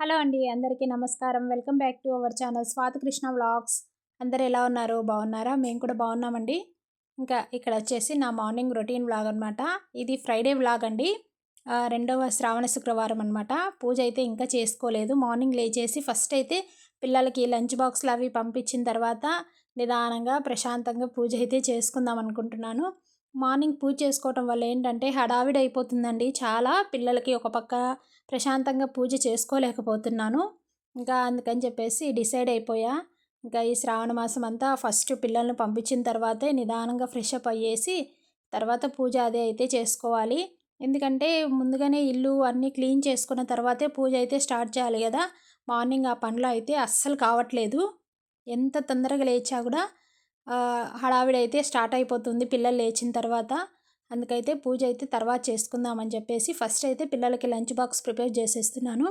Hello అండి అందరికీ నమస్కారం. Welcome back to our channel Swathi Krishna vlogs. అందరు ఎలా ఉన్నారు? బాగున్నారా? మేము కూడా బాగున్నామండి. ఇంకా ఇక్కడ వచ్చేసి నా మార్నింగ్ రొటీన్ వ్లాగ్ అనమాట ఇది ఫ్రైడే వ్లాగ్ అండి. రెండవ శ్రావణ శుక్రవారం అనమాట పూజ అయితే ఇంకా చేసుకోలేదు. మార్నింగ్ లేచేసి ఫస్ట్ అయితే పిల్లలకి లంచ్ బాక్స్లు అవి పంపించిన తర్వాత నిదానంగా ప్రశాంతంగా పూజ అయితే చేసుకుందాం అనుకుంటున్నాను. మార్నింగ్ పూజ చేసుకోవటం వల్ల ఏంటంటే హడావిడి అయిపోతుందండి చాలా పిల్లలకి ఒక పక్క ప్రశాంతంగా పూజ చేసుకోలేకపోతున్నాను. ఇంకా అందుకని చెప్పేసి డిసైడ్ అయిపోయా ఇంకా ఈ శ్రావణ మాసం అంతా ఫస్ట్ పిల్లల్ని పంపించిన తర్వాతే నిదానంగా ఫ్రెష్ అప్ అయ్యేసి తర్వాత పూజ అదే అయితే చేసుకోవాలి. ఎందుకంటే ముందుగానే ఇల్లు అన్నీ క్లీన్ చేసుకున్న తర్వాతే పూజ అయితే స్టార్ట్ చేయాలి కదా. మార్నింగ్ ఆ పనులు అయితే అస్సలు కావట్లేదు. ఎంత తొందరగా లేచా కూడా హడావిడి అయితే స్టార్ట్ అయిపోతుంది పిల్లలు లేచిన తర్వాత. అందుకైతే పూజ అయితే తర్వాత చేసుకుందామని చెప్పేసి ఫస్ట్ అయితే పిల్లలకి లంచ్ బాక్స్ ప్రిపేర్ చేసేస్తున్నాను.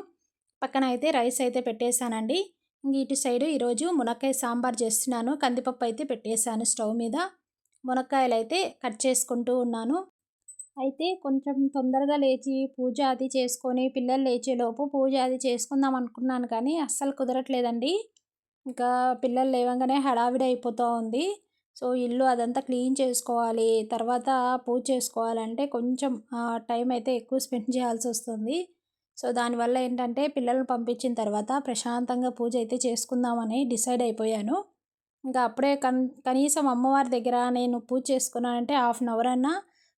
పక్కన అయితే రైస్ అయితే పెట్టేశానండి. ఇటు సైడు ఈరోజు మునక్కాయ సాంబార్ చేస్తున్నాను. కందిపప్పు అయితే పెట్టేశాను స్టవ్ మీద. మునక్కాయలు అయితే కట్ చేసుకుంటూ ఉన్నాను. అయితే కొంచెం తొందరగా లేచి పూజ అది చేసుకొని పిల్లలు లేచేలోపు పూజ అది చేసుకుందాం అనుకున్నాను కానీ అస్సలు కుదరట్లేదండి. ఇంకా పిల్లలు లేవగానే హడావిడి అయిపోతూ ఉంది. సో ఇల్లు అదంతా క్లీన్ చేసుకోవాలి. తర్వాత పూజ చేసుకోవాలంటే కొంచెం టైం అయితే ఎక్కువ స్పెండ్ చేయాల్సి వస్తుంది. సో దానివల్ల ఏంటంటే పిల్లల్ని పంపించిన తర్వాత ప్రశాంతంగా పూజ అయితే చేసుకుందామని డిసైడ్ అయిపోయాను. ఇంకా అప్పుడే కన్ కనీసం అమ్మవారి దగ్గర నేను పూజ చేసుకున్నానంటే హాఫ్ అన్ అవర్ అన్నా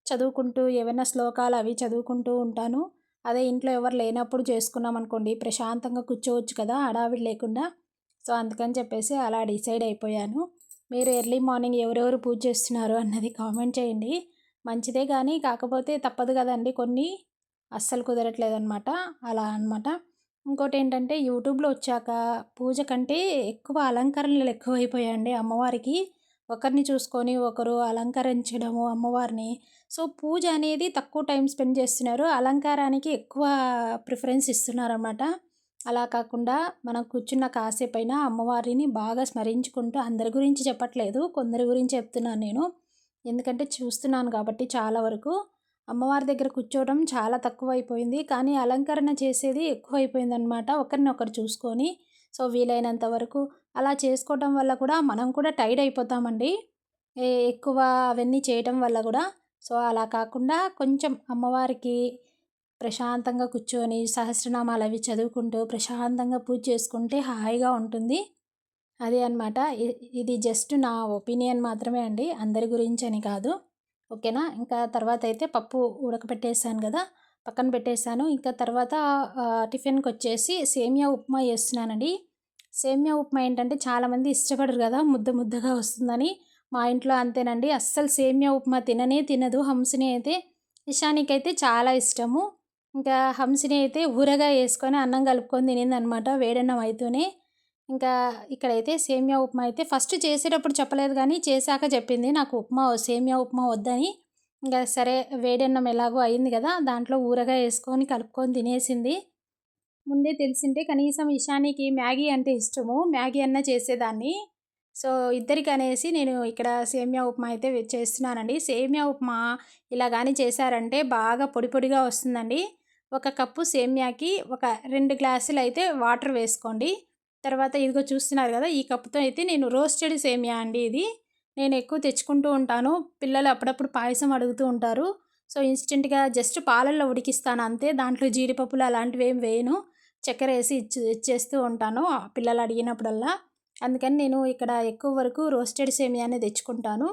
చదువుకుంటూ ఏవైనా శ్లోకాలు అవి చదువుకుంటూ ఉంటాను. అదే ఇంట్లో ఎవరు లేనప్పుడు చేసుకున్నాం అనుకోండి ప్రశాంతంగా కూర్చోవచ్చు కదా హడావిడి లేకుండా. సో అందుకని చెప్పేసి అలా డిసైడ్ అయిపోయాను. మీరు ఎర్లీ మార్నింగ్ ఎవరెవరు పూజ చేస్తున్నారు అన్నది కామెంట్ చేయండి. మంచిదే కానీ కాకపోతే తప్పదు కదండి కొన్ని. అస్సలు కుదరట్లేదన్నమాట. అలా అన్నమాట. ఇంకోటి ఏంటంటే యూట్యూబ్లో వచ్చాక పూజ కంటే ఎక్కువ అలంకరణలు ఎక్కువైపోయాయండి అమ్మవారికి. ఒకరిని చూసుకొని ఒకరు అలంకరించడము అమ్మవారిని. సో పూజ అనేది తక్కువ టైం స్పెండ్ చేస్తున్నారు. అలంకారానికి ఎక్కువ ప్రిఫరెన్స్ ఇస్తున్నారన్నమాట. అలా కాకుండా మనం కూర్చున్న కాసేపైనా అమ్మవారిని బాగా స్మరించుకుంటూ అందరి గురించి చెప్పట్లేదు కొందరి గురించి చెప్తున్నాను నేను. ఎందుకంటే చూస్తున్నాను కాబట్టి చాలా వరకు. అమ్మవారి దగ్గర కూర్చోవడం చాలా తక్కువ అయిపోయింది కానీ అలంకరణ చేసేది ఎక్కువ అయిపోయింది అనమాట ఒకరిని ఒకరు చూసుకొని. సో వీలైనంత వరకు. అలా చేసుకోవడం వల్ల కూడా మనం కూడా టైర్డ్ అయిపోతామండి. ఎక్కువ అవన్నీ చేయటం వల్ల కూడా. సో అలా కాకుండా కొంచెం అమ్మవారికి ప్రశాంతంగా కూర్చొని సహస్రనామాలు అవి చదువుకుంటూ ప్రశాంతంగా పూజ చేసుకుంటే హాయిగా ఉంటుంది. అదే అనమాట ఇది జస్ట్ నా ఒపీనియన్ మాత్రమే అండి. అందరి గురించి అని కాదు. ఓకేనా? ఇంకా తర్వాత అయితే పప్పు ఉడకబెట్టేసాను కదా? పక్కన పెట్టేశాను ఇంకా తర్వాత టిఫిన్కి వచ్చేసి సేమియా ఉప్మా చేస్తున్నానండి. సేమియా ఉప్మా ఏంటంటే చాలామంది ఇష్టపడరు కదా? ముద్ద ముద్దగా వస్తుందని. మా ఇంట్లో అంతేనండి. అస్సలు సేమియా ఉప్మా తిననే తినదు. హంసిని అయితే ఇషానికి అయితే చాలా ఇష్టము. ఇంకా హంసిని అయితే ఊరగా వేసుకొని అన్నం కలుపుకొని తినిందనమాట వేడన్నం అయితేనే. ఇంకా ఇక్కడైతే సేమియా ఉప్మా అయితే ఫస్ట్ చేసేటప్పుడు చెప్పలేదు కానీ చేశాక చెప్పింది నాకు ఉప్మా సేమియా ఉప్మా వద్దని. ఇంకా సరే వేడన్నం ఎలాగో అయింది కదా దాంట్లో ఊరగా వేసుకొని కలుపుకొని తినేసింది. ముందే తెలిసింటే కనీసం ఇషానికి మ్యాగీ అంటే ఇష్టము మ్యాగీ అన్న చేసేదాన్ని. సో ఇద్దరికి అనేసి నేను ఇక్కడ సేమియా ఉప్మా అయితే చేస్తున్నానండి. సేమియా ఉప్మా ఇలా కానీ చేశారంటే బాగా పొడి పొడిగా వస్తుందండి. ఒక కప్పు సేమ్యాకి ఒక రెండు గ్లాసులు అయితే వాటర్ వేసుకోండి. తర్వాత ఇదిగో చూస్తున్నారు కదా ఈ కప్పుతో అయితే నేను రోస్టెడ్ సేమియా అండి ఇది. నేను ఎక్కువ తెచ్చుకుంటూ ఉంటాను. పిల్లలు అప్పుడప్పుడు పాయసం అడుగుతూ ఉంటారు. సో ఇన్స్టెంట్గా జస్ట్ పాలల్లో ఉడికిస్తాను అంతే. దాంట్లో జీడిపప్పులు అలాంటివి ఏం వేయను. చక్కెర వేసి ఇచ్చి ఇచ్చేస్తూ ఉంటాను పిల్లలు అడిగినప్పుడల్లా. అందుకని నేను ఇక్కడ ఎక్కువ వరకు రోస్టెడ్ సేమియానే తెచ్చుకుంటాను.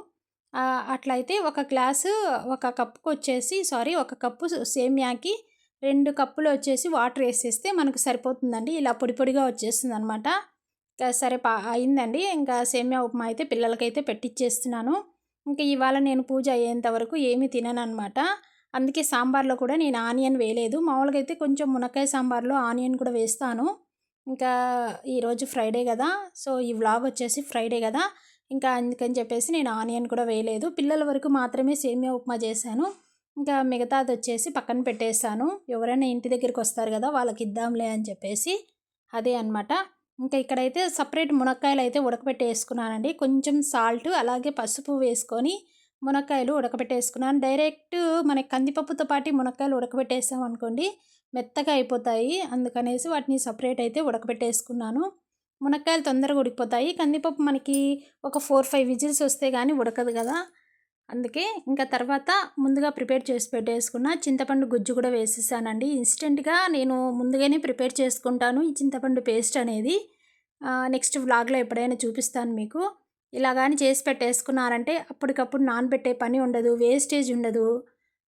అట్లయితే ఒక గ్లాసు ఒక కప్పుకు వచ్చేసి సారీ ఒక కప్పు సేమియాకి రెండు కప్పులు వచ్చేసి వాటర్ వేసేస్తే మనకు సరిపోతుందండి. ఇలా పొడి పొడిగా వచ్చేస్తుంది అనమాట ఇంకా సరే పా అయిందండి. ఇంకా సేమియా ఉప్మా అయితే పిల్లలకైతే పెట్టిచ్చేస్తున్నాను. ఇంకా ఇవాళ నేను పూజ అయ్యేంత వరకు ఏమీ తినను అనమాట అందుకే సాంబార్లో కూడా నేను ఆనియన్ వేయలేదు. మామూలుగా అయితే కొంచెం మునక్కాయ సాంబార్లో ఆనియన్ కూడా వేస్తాను. ఇంకా ఈరోజు ఫ్రైడే కదా. సో ఈ వ్లాగ్ వచ్చేసి ఫ్రైడే కదా. ఇంకా అందుకని చెప్పేసి నేను ఆనియన్ కూడా వేయలేదు. పిల్లల వరకు మాత్రమే సేమియా ఉప్మా చేశాను. ఇంకా మిగతాది వచ్చేసి పక్కన పెట్టేశాను ఎవరైనా ఇంటి దగ్గరికి వస్తారు కదా వాళ్ళకి ఇద్దాంలే అని చెప్పేసి అదే అన్నమాట. ఇంకా ఇక్కడైతే సపరేట్ మునక్కాయలు అయితే ఉడకబెట్టేసుకున్నానండి కొంచెం సాల్ట్ అలాగే పసుపు వేసుకొని మునక్కాయలు ఉడకబెట్టేసుకున్నాను డైరెక్ట్ మనకి కందిపప్పుతో పాటు మునక్కాయలు ఉడకబెట్టేసాం అనుకోండి మెత్తగా అయిపోతాయి. అందుకనేసి వాటిని సపరేట్ అయితే ఉడకబెట్టేసుకున్నాను మునక్కాయలు తొందరగా ఉడికిపోతాయి. కందిపప్పు మనకి ఒక ఫోర్ ఫైవ్ విజిల్స్ వస్తే కానీ ఉడకదు కదా. అందుకే ఇంకా తర్వాత ముందుగా ప్రిపేర్ చేసి పెట్టేసుకున్న చింతపండు గుజ్జు కూడా వేసేసానండి. ఇన్స్టెంట్గా నేను ముందుగానే ప్రిపేర్ చేసుకుంటాను ఈ చింతపండు పేస్ట్ అనేది. నెక్స్ట్ వ్లాగ్లో ఎప్పుడైనా చూపిస్తాను మీకు. ఇలా కానీ చేసి పెట్టేసుకున్నారంటే అప్పటికప్పుడు నానబెట్టే పని ఉండదు వేస్టేజ్ ఉండదు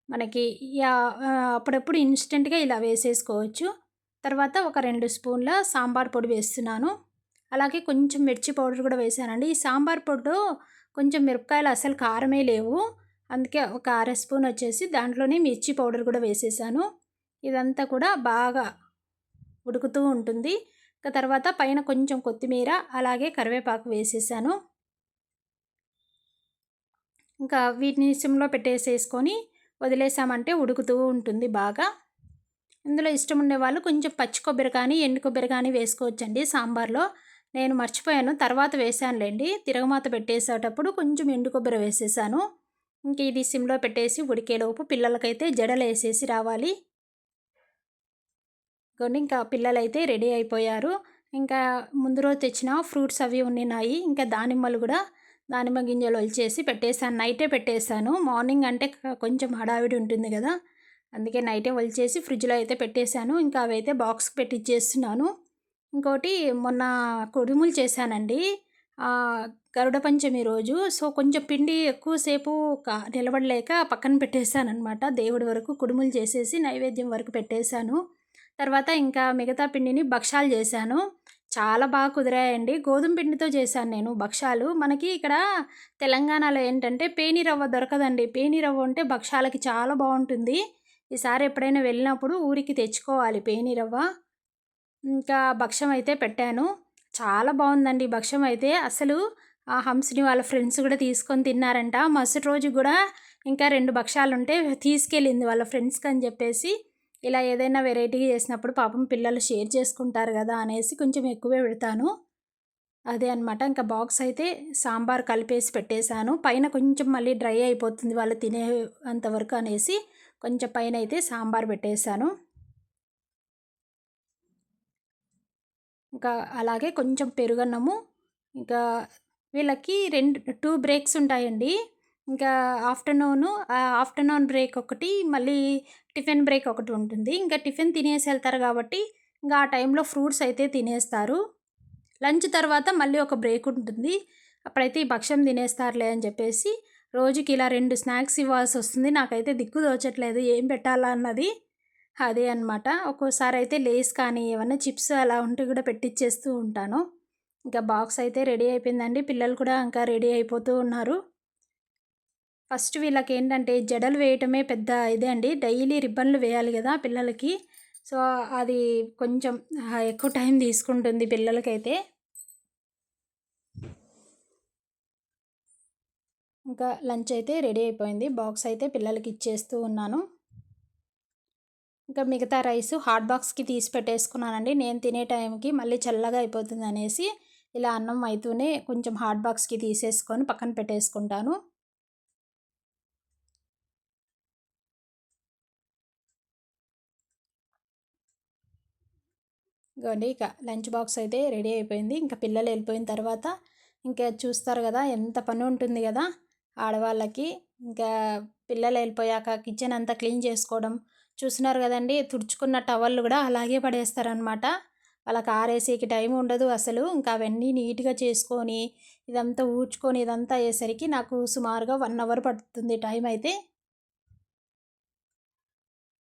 మనకి. అప్పుడప్పుడు ఇన్స్టెంట్గా ఇలా వేసేసుకోవచ్చు. తర్వాత ఒక రెండు స్పూన్ల సాంబార్ పొడి వేస్తున్నాను. అలాగే కొంచెం మిర్చి పౌడర్ కూడా వేసానండి. ఈ సాంబార్ పొడ్డు కొంచెం మిరపకాయలు అసలు కారమే లేవు. అందుకే ఒక అర స్పూన్ వచ్చేసి దాంట్లోనే మిర్చి పౌడర్ కూడా వేసేసాను. ఇదంతా కూడా బాగా ఉడుకుతూ ఉంటుంది. ఇక తర్వాత పైన కొంచెం కొత్తిమీర అలాగే కరివేపాకు వేసేసాను. ఇంకా వీటిని సిమ్లో పెట్టేసేసుకొని వదిలేసామంటే ఉడుకుతూ ఉంటుంది బాగా. ఇందులో ఇష్టం ఉండే వాళ్ళు కొంచెం పచ్చి కొబ్బరి కానీ ఎండు కొబ్బరి కానీ వేసుకోవచ్చండి సాంబార్లో. నేను మర్చిపోయాను. తర్వాత వేసానులేండి తిరగమాత పెట్టేసేటప్పుడు కొంచెం ఎండు కొబ్బరి వేసేసాను. ఇంక ఇది సిమ్లో పెట్టేసి ఉడికేలోపు పిల్లలకైతే జడలు వేసేసి రావాలి. కొన్ని ఇంకా పిల్లలైతే రెడీ అయిపోయారు. ఇంకా ముందు రోజు తెచ్చిన ఫ్రూట్స్ అవి ఉన్నాయి ఇంకా దానిమ్మలు కూడా దానిమ్మ గింజలు వచ్చేసి పెట్టేశాను. నైటే పెట్టేశాను. మార్నింగ్ అంటే కొంచెం హడావిడి ఉంటుంది కదా. అందుకే నైటే వలిచేసి ఫ్రిడ్జ్లో అయితే పెట్టేశాను. ఇంకా అవి అయితే బాక్స్కి పెట్టిచ్చేస్తున్నాను ఇంకోటి మొన్న కుడుములు చేశానండి. గరుడ పంచమి రోజు. సో కొంచెం పిండి ఎక్కువసేపు నిలబడలేక పక్కన పెట్టేశాను అనమాట దేవుడి వరకు కుడుములు చేసేసి నైవేద్యం వరకు పెట్టేశాను. తర్వాత ఇంకా మిగతా పిండిని భక్షాలు చేశాను. చాలా బాగా కుదిరాయండి. గోధుమ పిండితో చేశాను నేను భక్షాలు. మనకి ఇక్కడ తెలంగాణలో ఏంటంటే పేని రవ్వ దొరకదండి. పేని రవ్వ ఉంటే భక్షాలకి చాలా బాగుంటుంది. ఈసారి ఎప్పుడైనా వెళ్ళినప్పుడు ఊరికి తెచ్చుకోవాలి పేని రవ్వ. ఇంకా భక్ష్యం అయితే పెట్టాను. చాలా బాగుందండి భక్ష్యం అయితే. అసలు ఆ హంస్ని వాళ్ళ ఫ్రెండ్స్ కూడా తీసుకొని తిన్నారంట. మరుసటి రోజు కూడా ఇంకా రెండు భక్షాలు ఉంటే తీసుకెళ్ళింది వాళ్ళ ఫ్రెండ్స్కి అని చెప్పేసి. ఇలా ఏదైనా వెరైటీ చేసినప్పుడు పాపం పిల్లలు షేర్ చేసుకుంటారు కదా అనేసి కొంచెం ఎక్కువే పెడతాను. అదే అనమాట ఇంకా బాక్స్ అయితే సాంబార్ కలిపేసి పెట్టేశాను. పైన కొంచెం మళ్ళీ డ్రై అయిపోతుంది వాళ్ళు తినే అంతవరకు అనేసి కొంచెం పైన అయితే సాంబార్ పెట్టేశాను. ఇంకా అలాగే కొంచెం పెరుగన్నము. ఇంకా వీళ్ళకి రెండు టూ బ్రేక్స్ ఉంటాయండి. ఇంకా ఆఫ్టర్నూన్ ఆఫ్టర్నూన్ బ్రేక్ ఒకటి మళ్ళీ టిఫిన్ బ్రేక్ ఒకటి ఉంటుంది. ఇంకా టిఫిన్ తినేసి వెళ్తారు కాబట్టి ఇంకా ఆ టైంలో ఫ్రూట్స్ అయితే తినేస్తారు. లంచ్ తర్వాత మళ్ళీ ఒక బ్రేక్ ఉంటుంది. అప్పుడైతే ఈ భక్ష్యం తినేస్తారులే అని చెప్పేసి రోజుకి ఇలా రెండు స్నాక్స్ ఇవ్వాల్సి వస్తుంది. నాకైతే దిక్కు దోచట్లేదు. ఏం పెట్టాలా అన్నది అదే అనమాట ఒక్కోసారి అయితే లేస్ కానీ ఏమన్నా చిప్స్ అలా ఉంటే కూడా పెట్టిచ్చేస్తూ ఉంటాను. ఇంకా బాక్స్ అయితే రెడీ అయిపోయిందండి. పిల్లలు కూడా ఇంకా రెడీ అయిపోతూ ఉన్నారు. ఫస్ట్ వీళ్ళకి ఏంటంటే జడలు వేయటమే పెద్ద ఇదే అండి. డైలీ రిబ్బన్లు వేయాలి కదా పిల్లలకి. సో అది కొంచెం ఎక్కువ టైం తీసుకుంటుంది పిల్లలకైతే. ఇంకా లంచ్ అయితే రెడీ అయిపోయింది. బాక్స్ అయితే పిల్లలకి ఇచ్చేస్తూ ఉన్నాను. ఇంకా మిగతా రైస్ హాట్ బాక్స్కి తీసి పెట్టేసుకున్నానండి. నేను తినే టైంకి మళ్ళీ చల్లగా అయిపోతుంది అనేసి ఇలా అన్నం అవుతూనే కొంచెం హాట్ బాక్స్కి తీసేసుకొని పక్కన పెట్టేసుకుంటాను. ఇగోండి ఇక లంచ్ బాక్స్ అయితే రెడీ అయిపోయింది. ఇంకా పిల్లలు వెళ్ళిపోయిన తర్వాత ఇంకా చూస్తారు కదా ఎంత పని ఉంటుంది కదా ఆడవాళ్ళకి. ఇంకా పిల్లలు వెళ్ళిపోయాక కిచెన్ అంతా క్లీన్ చేసుకోవడం చూస్తున్నారు కదండి తుడుచుకున్న టవల్లు కూడా అలాగే పడేస్తారనమాట వాళ్ళకి ఆరేసేకి టైం ఉండదు అసలు. ఇంకా అవన్నీ నీట్గా చేసుకొని ఇదంతా ఊడ్చుకొని ఇదంతా అయ్యేసరికి నాకు సుమారుగా వన్ అవర్ పడుతుంది టైం అయితే.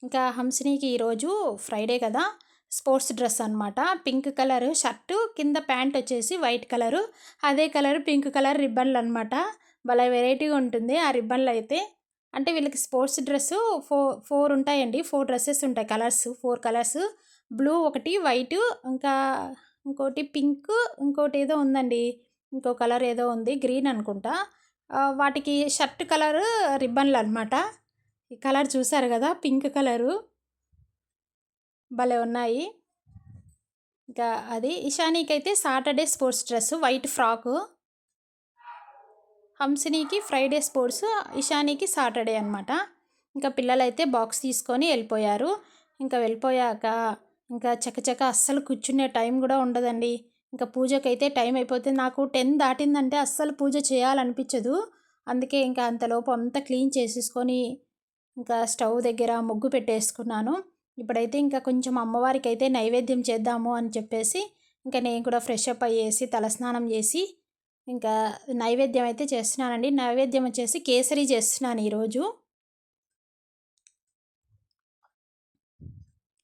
ఇంకా హంసినికి ఈరోజు ఫ్రైడే కదా స్పోర్ట్స్ డ్రెస్ అనమాట పింక్ కలర్ షర్టు కింద ప్యాంట్ వచ్చేసి వైట్ కలరు అదే కలర్ పింక్ కలర్ రిబ్బన్లు అనమాట భలే వెరైటీగా ఉంటుంది ఆ రిబ్బన్లు అయితే. అంటే వీళ్ళకి స్పోర్ట్స్ డ్రెస్సు ఫోర్ ఫోర్ ఉంటాయండి. ఫోర్ డ్రెస్సెస్ ఉంటాయి. Colours four colours. బ్లూ ఒకటి వైట్ ఇంకా ఇంకోటి పింక్ ఇంకోటి ఏదో ఉందండి. ఇంకో కలర్ ఏదో ఉంది గ్రీన్ అనుకుంటా. వాటికి షర్ట్ కలర్ రిబ్బన్లు అనమాట ఈ కలర్ చూసారు కదా పింక్ కలరు. భలే ఉన్నాయి. ఇంకా అది. ఇషానీకి అయితే Saturday sports dress white frock. హంసినికి Friday sports ఇషానీకి సాటర్డే అనమాట ఇంకా పిల్లలైతే బాక్స్ తీసుకొని వెళ్ళిపోయారు. ఇంకా వెళ్ళిపోయాక ఇంకా చకచక అస్సలు కూర్చునే టైం కూడా ఉండదండి. ఇంకా పూజకైతే టైం అయిపోతుంది నాకు టెన్ దాటిందంటే అస్సలు పూజ చేయాలనిపించదు. అందుకే ఇంకా అంతలోపు అంతా క్లీన్ చేసేసుకొని ఇంకా స్టవ్ దగ్గర ముగ్గు పెట్టేసుకున్నాను. ఇప్పుడైతే ఇంకా కొంచెం అమ్మవారికి అయితే నైవేద్యం చేద్దాము అని చెప్పేసి ఇంకా నేను కూడా ఫ్రెష్ అప్ అయ్యేసి తలస్నానం చేసి ఇంకా నైవేద్యం అయితే చేస్తున్నానండి. నైవేద్యం వచ్చేసి కేసరి చేస్తున్నాను ఈరోజు.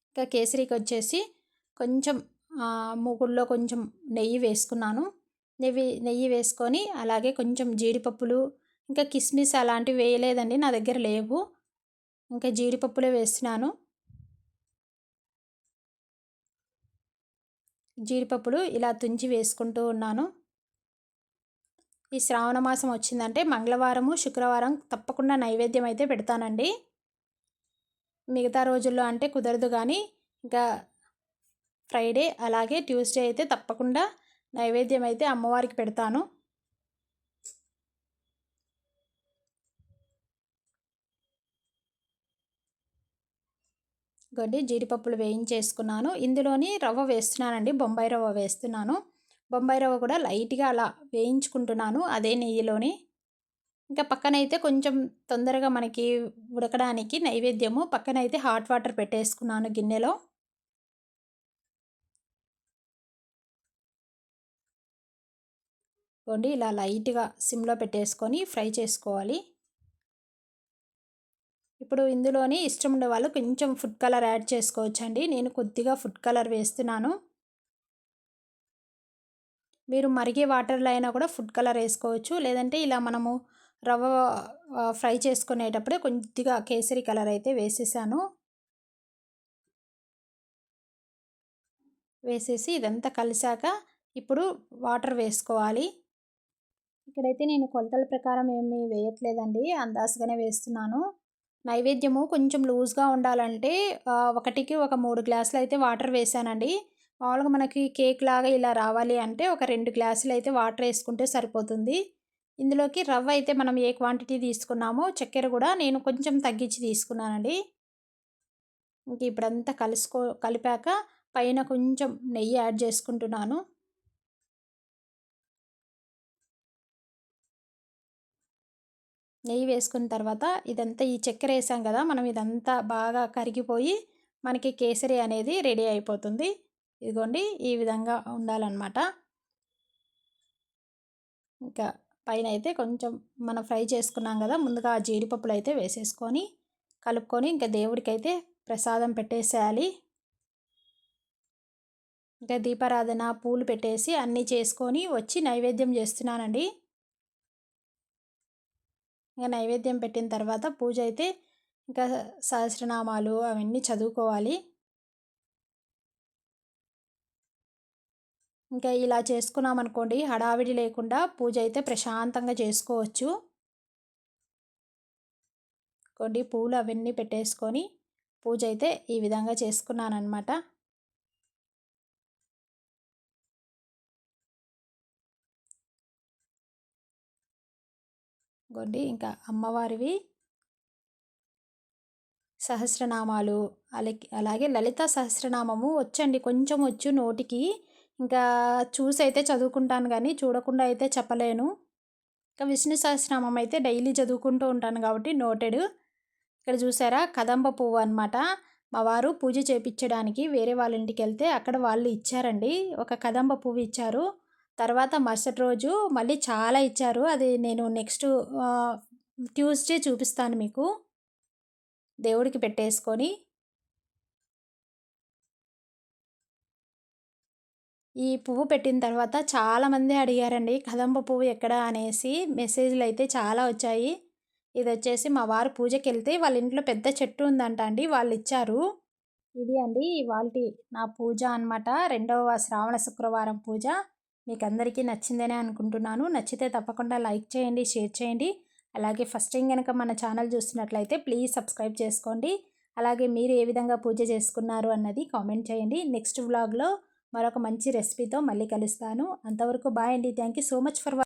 ఇంకా కేసరికి వచ్చేసి కొంచెం మూగుల్లో కొంచెం నెయ్యి వేసుకున్నాను. నెయ్యి నెయ్యి వేసుకొని అలాగే కొంచెం జీడిపప్పులు ఇంకా కిస్మిస్ అలాంటివి వేయలేదండి నా దగ్గర లేవు. ఇంకా జీడిపప్పులే వేస్తున్నాను. జీడిపప్పులు ఇలా తుంచి వేసుకుంటూ ఉన్నాను. ఈ శ్రావణ మాసం వచ్చిందంటే మంగళవారము శుక్రవారం తప్పకుండా నైవేద్యం అయితే పెడతానండి. మిగతా రోజుల్లో అంటే కుదరదు కానీ ఇంకా ఫ్రైడే అలాగే ట్యూస్డే అయితే తప్పకుండా నైవేద్యం అయితే అమ్మవారికి పెడతాను. గడ్డి జీడిపప్పులు వేయించేసుకున్నాను. ఇందులోని రవ్వ వేస్తున్నానండి బొంబాయి రవ్వ వేస్తున్నాను. బొంబాయి రవ్వ కూడా లైట్గా అలా వేయించుకుంటున్నాను అదే నెయ్యిలోని. ఇంకా పక్కనైతే కొంచెం తొందరగా మనకి ఉడకడానికి నైవేద్యము పక్కనైతే హాట్ వాటర్ పెట్టేసుకున్నాను గిన్నెలో. కొండి ఇలా లైట్గా సిమ్లో పెట్టేసుకొని ఫ్రై చేసుకోవాలి. ఇప్పుడు ఇందులోని ఇష్టం ఉండే వాళ్ళు కొంచెం ఫుడ్ కలర్ యాడ్ చేసుకోవచ్చండి. నేను కొద్దిగా ఫుడ్ కలర్ వేస్తున్నాను. మీరు మరిగే వాటర్లో అయినా కూడా ఫుడ్ కలర్ వేసుకోవచ్చు. లేదంటే ఇలా మనము రవ్వ ఫ్రై చేసుకునేటప్పుడే కొద్దిగా కేసరి కలర్ అయితే వేసేసాను. వేసేసి ఇదంతా కలిసాక ఇప్పుడు వాటర్ వేసుకోవాలి. ఇక్కడైతే నేను కొలతల ప్రకారం ఏమీ వేయట్లేదండి. అందాజుగానే వేస్తున్నాను. నైవేద్యము కొంచెం లూజ్గా ఉండాలంటే ఒకటికి ఒక మూడు గ్లాసులు అయితే వాటర్ వేసానండి. మామూలుగా మనకి కేక్ లాగా ఇలా రావాలి అంటే ఒక రెండు గ్లాసులు అయితే వాటర్ వేసుకుంటే సరిపోతుంది. ఇందులోకి రవ్వ అయితే మనం ఏ క్వాంటిటీ తీసుకున్నామో చక్కెర కూడా నేను కొంచెం తగ్గించి తీసుకున్నానండి. ఇంక ఇప్పుడంతా కలుసుకో కలిపాక పైన కొంచెం నెయ్యి యాడ్ చేసుకుంటున్నాను. నెయ్యి వేసుకున్న తర్వాత ఇదంతా ఈ చక్కెర వేసాం కదా మనం ఇదంతా బాగా కరిగిపోయి మనకి కేసరి అనేది రెడీ అయిపోతుంది. ఇదిగోండి ఈ విధంగా ఉండాలన్నమాట. ఇంకా పైన అయితే కొంచెం మనం ఫ్రై చేసుకున్నాం కదా ముందుగా ఆ జీడిపప్పులు అయితే వేసేసుకొని కలుపుకొని ఇంకా దేవుడికైతే ప్రసాదం పెట్టేసేయాలి. ఇంకా దీపారాధన పూలు పెట్టేసి అన్నీ చేసుకొని వచ్చి నైవేద్యం చేస్తున్నానండి. ఇంకా నైవేద్యం పెట్టిన తర్వాత పూజ అయితే ఇంకా సహస్రనామాలు అవన్నీ చదువుకోవాలి. ఇంకా ఇలా చేసుకున్నామనుకోండి హడావిడి లేకుండా పూజ అయితే ప్రశాంతంగా చేసుకోవచ్చు. కొన్ని పూలు అవన్నీ పెట్టేసుకొని పూజ అయితే ఈ విధంగా చేసుకున్నానమాట అనమాట ఇంకా అమ్మవారివి సహస్రనామాలు అలాగే అలాగే లలిత సహస్రనామము వచ్చండి కొంచెం వచ్చు నోటికి. ఇంకా చూసి అయితే చదువుకుంటాను కానీ చూడకుండా అయితే చెప్పలేను. ఇంకా విష్ణు సహస్రనామం అయితే డైలీ చదువుకుంటూ ఉంటాను కాబట్టి నోటెడ్. ఇక్కడ చూసారా? కదంబ పువ్వు అనమాట మా వారు పూజ చేపించడానికి వేరే వాళ్ళ ఇంటికి వెళ్తే అక్కడ వాళ్ళు ఇచ్చారండి. ఒక కదంబ పువ్వు ఇచ్చారు. తర్వాత మరుసటి రోజు మళ్ళీ చాలా ఇచ్చారు. అది నేను నెక్స్ట్ ట్యూస్డే చూపిస్తాను మీకు. దేవుడికి పెట్టేసుకొని. ఈ పువ్వు పెట్టిన తర్వాత చాలామంది అడిగారండి కదంబ పువ్వు ఎక్కడ? అనేసి మెసేజ్లు అయితే చాలా వచ్చాయి. ఇది వచ్చేసి మా వారు పూజకి వెళ్తే వాళ్ళ ఇంట్లో పెద్ద చెట్టు ఉందంట అండి వాళ్ళు ఇచ్చారు ఇది అండి ఇవాళ నా పూజ అనమాట రెండవ శ్రావణ శుక్రవారం పూజ. మీకు అందరికీ నచ్చిందనే అనుకుంటున్నాను. నచ్చితే తప్పకుండా లైక్ చేయండి షేర్ చేయండి. అలాగే ఫస్ట్ టైం కనుక మన ఛానల్ చూస్తున్నట్లయితే ప్లీజ్ సబ్స్క్రైబ్ చేసుకోండి. అలాగే మీరు ఏ విధంగా పూజ చేసుకున్నారు అన్నది కామెంట్ చేయండి. నెక్స్ట్ వ్లాగ్లో మరొక మంచి రెసిపీతో మళ్ళీ కలుస్తాను. అంతవరకు బాయ్ అండి. Thank you so much for